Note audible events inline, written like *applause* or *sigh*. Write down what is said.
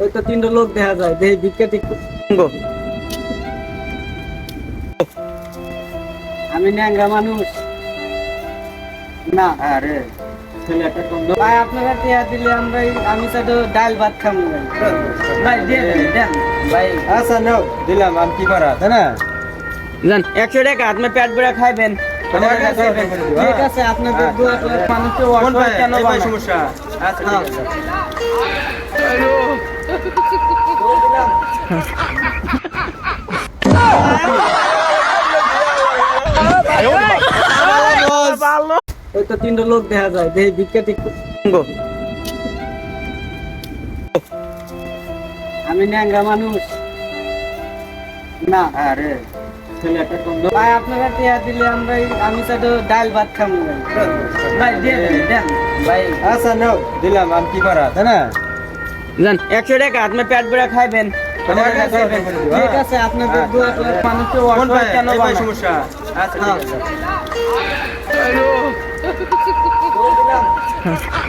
ওই তো তিনটা লোক দেখা যায় দেখি ভিক্ষা ঠিক আমি ন্যাংরা মানুষ। না আরে। ভাই আপনারা টিয়া দিলে আমরা আমি তো ডাল ভাত খাব ভাই ভাই দেন দেন। ভাই আচ্ছা নাও দিলাম আমি কি করা? তাই না? জান একশো টাকা আপনি পেট ভরে খাইবেন। ঠিক আছে আপনাদের লাখ ওই তো তিনটা লোক দেখা যায় দেখি ভিক্ষা ঠিক আমি ন্যাংরা মানুষ। না আরে। ভাই আপনারা টিয়া দিলে আমরা আমি তো ডাল ভাত খাব। ভাই ভাই দিয়ে দেন দেন। ভাই আচ্ছা নাও দিলাম আমি কি করা তাই না? জান একশো টাকা আপনি পেট ভরে কাছে খাইবেন। ঠিক আছে আপনাদের দু এক মানুষকে অসহায় কেন ভাই সমস্যা। আচ্ছা *laughs*